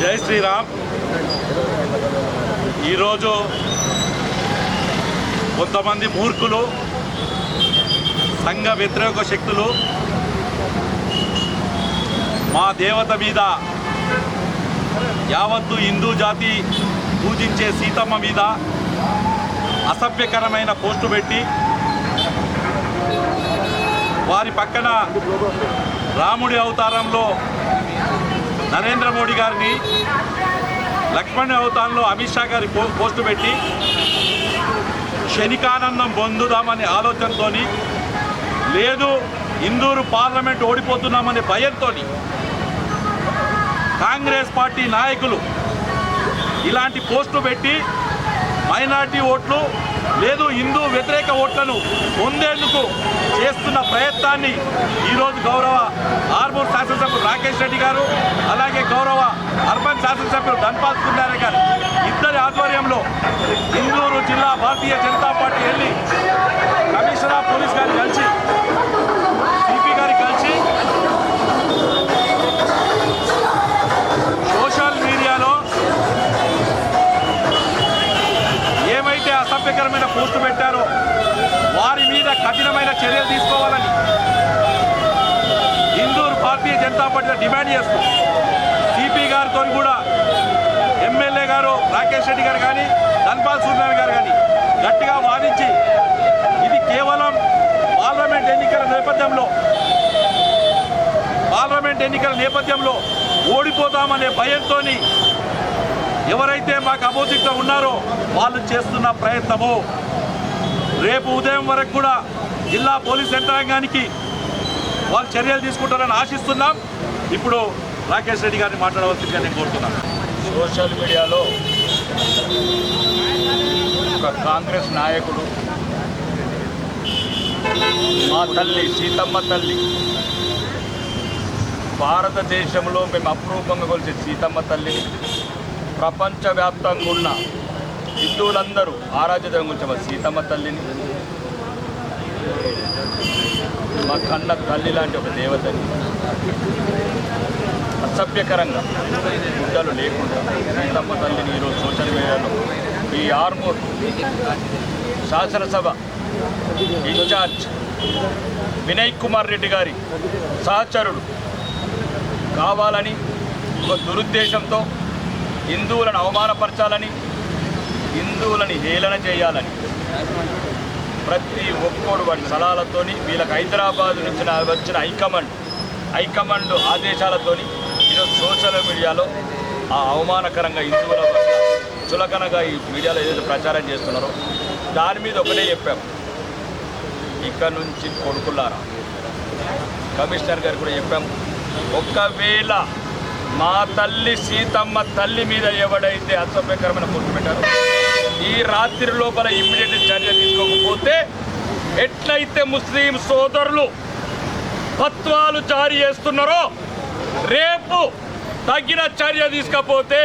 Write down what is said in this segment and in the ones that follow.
జై శ్రీరామ్. ఈరోజు కొంతమంది మూర్ఖులు సంఘ వ్యతిరేక శక్తులు మా దేవత మీద యావత్తు హిందూ జాతి పూజించే సీతమ్మ మీద అసభ్యకరమైన పోస్టు పెట్టి వారి పక్కన రాముడి అవతారంలో నరేంద్ర మోడీ గారిని లక్ష్మణ్ అవతారంలో అమిత్ షా గారి పోస్టు పెట్టి క్షణికానందం పొందుదామనే ఆలోచనతో లేదు ఇందూరు పార్లమెంట్ ఓడిపోతున్నామనే భయంతో కాంగ్రెస్ పార్టీ నాయకులు ఇలాంటి పోస్టులు పెట్టి మైనార్టీ ఓట్లు లేదు హిందూ వ్యతిరేక ఓట్లను పొందేందుకు చేస్తున్న ప్రయత్నాన్ని ఈరోజు గౌరవ రాకేష్ రెడ్డి గారు అలాగే గౌరవ అర్బన్ శాసనసభ్యులు ధన్పాల్ సుందారే గారు. ఇద్దరి ఆధ్వర్యంలో ఇందూరు జిల్లా భారతీయ జనతా పార్టీ వెళ్ళి కమిషనర్ పోలీస్ గారిని కలిసి సిపి గారి కలిసి సోషల్ మీడియాలో ఏమైతే అసభ్యకరమైన పోస్టు పెట్టారో వారి మీద కఠినమైన చర్యలు తీసుకోవాలని భారతీయ జనతా పార్టీ డిమాండ్ చేస్తూ సిపి గారితో కూడా ఎమ్మెల్యే గారు రాకేష్ రెడ్డి గారు కానీ ధన్పాల్ సూర్యనారాయణ గారు కానీ గట్టిగా వాదించి ఇది కేవలం పార్లమెంట్ ఎన్నికల నేపథ్యంలో పార్లమెంట్ ఎన్నికల నేపథ్యంలో ఓడిపోతామనే భయంతో ఎవరైతే మాకు అపోజిట్లో ఉన్నారో వాళ్ళు చేస్తున్న ప్రయత్నము. రేపు ఉదయం వరకు కూడా జిల్లా పోలీస్ యంత్రాంగానికి వాళ్ళు చర్యలు తీసుకుంటారని ఆశిస్తున్నాం. ఇప్పుడు రాకేష్ రెడ్డి గారిని మాట్లాడవలసిందిగా నేను కోరుతున్నాను. సోషల్ మీడియాలో ఒక కాంగ్రెస్ నాయకుడు మా తల్లి సీతమ్మ తల్లి భారతదేశంలో మేము అపురూపంగా కొలిసే సీతమ్మ తల్లిని ప్రపంచవ్యాప్తంగా ఉన్న హిందువులందరూ ఆరాధ్యత గురించి మా సీతమ్మ తల్లిని మా కన్న తల్లి లాంటి ఒక దేవతని. అసభ్యకరంగా. గుడ్డలు లేకుండా. సీతమ్మ తల్లిని ఈరోజు సోషల్ మీడియాలో ఈ ఆర్మూర్ శాసనసభ ఇన్ఛార్జ్ వినయ్ కుమార్ రెడ్డి గారి సహచరుడు కావాలని ఒక దురుద్దేశంతో హిందువులను అవమానపరచాలని హిందువులని హేళన చేయాలని ప్రతి ఒక్కడు వాటి సలహాలతోని వీళ్ళకి హైదరాబాద్ నుంచి వచ్చిన హైకమాండ్ హైకమాండ్ ఆదేశాలతోని ఈరోజు సోషల్ మీడియాలో ఆ అవమానకరంగా హిందువుల చులకనగా ఈ మీడియాలో ఏదైతే ప్రచారం చేస్తున్నారో దాని మీద ఒకటే చెప్పాం. ఇక్కడ నుంచి కొడుకులారా కమిషనర్ గారు కూడా చెప్పాం. ఒకవేళ మా తల్లి సీతమ్మ తల్లి మీద ఎవడైతే అసభ్యకరమైన పోస్టు ఈ రాత్రి లోపల ఇమ్మీడియట్ చర్య తీసుకోకపోతే ఎట్లయితే ముస్లిం సోదరులు తత్వాలు జారీ చేస్తున్నారో రేపు తగిన చర్య తీసుకపోతే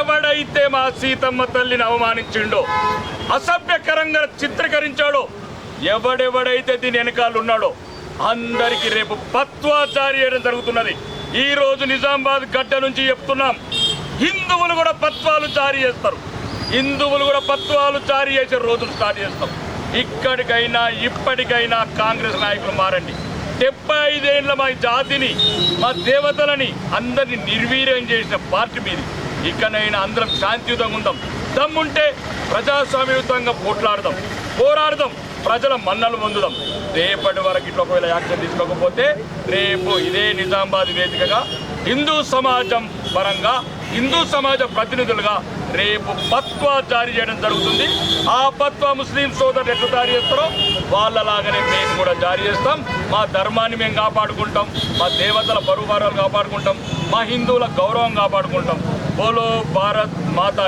ఎవడైతే మా సీతమ్మ తల్లిని అవమానించిండో అసభ్యకరంగా చిత్రీకరించాడో ఎవడెవడైతే దీని వెనకాల ఉన్నాడో అందరికీ రేపు పత్వా జారీ చేయడం జరుగుతున్నది. ఈరోజు నిజామాబాద్ గడ్డ నుంచి చెప్తున్నాం. హిందువులు కూడా పత్వాలు జారీ చేస్తారు. హిందువులు కూడా పత్వాలు జారీ చేసే రోజులు స్టార్ట్ చేస్తాం. ఇక్కడికైనా ఇప్పటికైనా కాంగ్రెస్ నాయకులు మారండి. డెబ్బై ఐదేళ్ళ మా జాతిని మా దేవతలని అందరినీ నిర్వీర్యం చేసిన పార్టీ మీది. ఇక్కడైనా అందరం శాంతియుతంగా ఉందాం. దమ్ముంటే ప్రజాస్వామ్యయుతంగా పోట్లాడదాం. పోరాడదాం. ప్రజల మన్నలు పొందుదాం. రేపటి వరకు ఇట్లా ఒకవేళ యాక్షన్ తీసుకోకపోతే రేపు ఇదే నిజామాబాద్ వేదికగా హిందూ సమాజం పరంగా హిందూ సమాజ ప్రతినిధులుగా రేపు పత్వా జారీ చేయడం జరుగుతుంది. ఆ పత్వా ముస్లిం సోదరులు ఎట్లా జారీ చేస్తారో వాళ్ళలాగానే మేము కూడా జారీ చేస్తాం. మా ధర్మాన్ని మేము కాపాడుకుంటాం. మా దేవతల పరువారాలు కాపాడుకుంటాం. మా హిందువుల గౌరవం కాపాడుకుంటాం. బోలో భారత్ మాతా